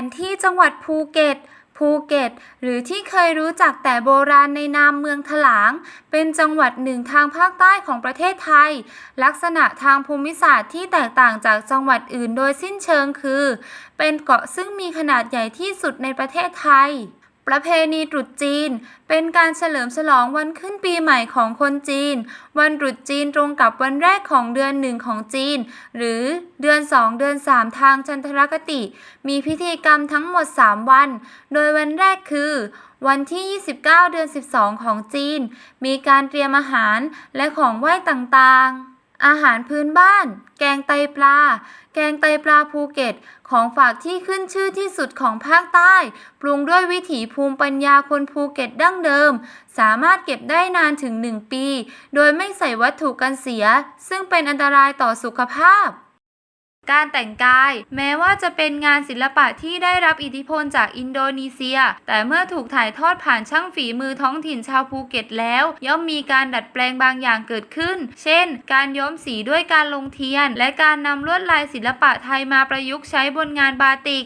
นที่จังหวัดภูเก็ต ภูเก็ต หรือที่เคยรู้จักแต่โบราณในนามเมืองถลาง เป็นจังหวัดหนึ่งทางภาคใต้ของประเทศไทย ลักษณะทางภูมิศาสตร์ที่แตกต่างจากจังหวัดอื่นโดยสิ้นเชิงคือ เป็นเกาะซึ่งมีขนาดใหญ่ที่สุดในประเทศไทย ประเพณีตรุษจีน เป็นการเฉลิมฉลองวันขึ้นปีใหม่ของคนจีน วันตรุษจีนตรงกับวันแรกของเดือนหนึ่งของจีน หรือเดือน 2 เดือน 3 ทางจันทรคติ มีพิธีกรรมทั้งหมด 3 วัน โดยวันแรกคือ วันที่ 29 เดือน 12 ของจีน มีการเตรียมอาหารและของไหว้ต่างๆ อาหารพื้นบ้าน แกงไตปลา แกงไตปลาภูเก็ต ของฝากที่ขึ้นชื่อที่สุดของภาคใต้ ปรุงด้วยวิถีภูมิปัญญาคนภูเก็ตดั้งเดิม สามารถเก็บได้นานถึง 1 ปี โดยไม่ใส่วัตถุกันเสีย ซึ่งเป็นอันตรายต่อสุขภาพ การแต่งกาย แม้ว่าจะเป็นงานศิลปะที่ได้รับอิทธิพลจากอินโดนีเซีย แต่เมื่อถูกถ่ายทอดผ่านช่างฝีมือท้องถิ่นชาวภูเก็ตแล้ว ย่อมมีการดัดแปลงบางอย่างเกิดขึ้น เช่น การย้อมสีด้วยการลงเทียน และการนำลวดลายศิลปะไทยมาประยุกต์ใช้บนงานบาติก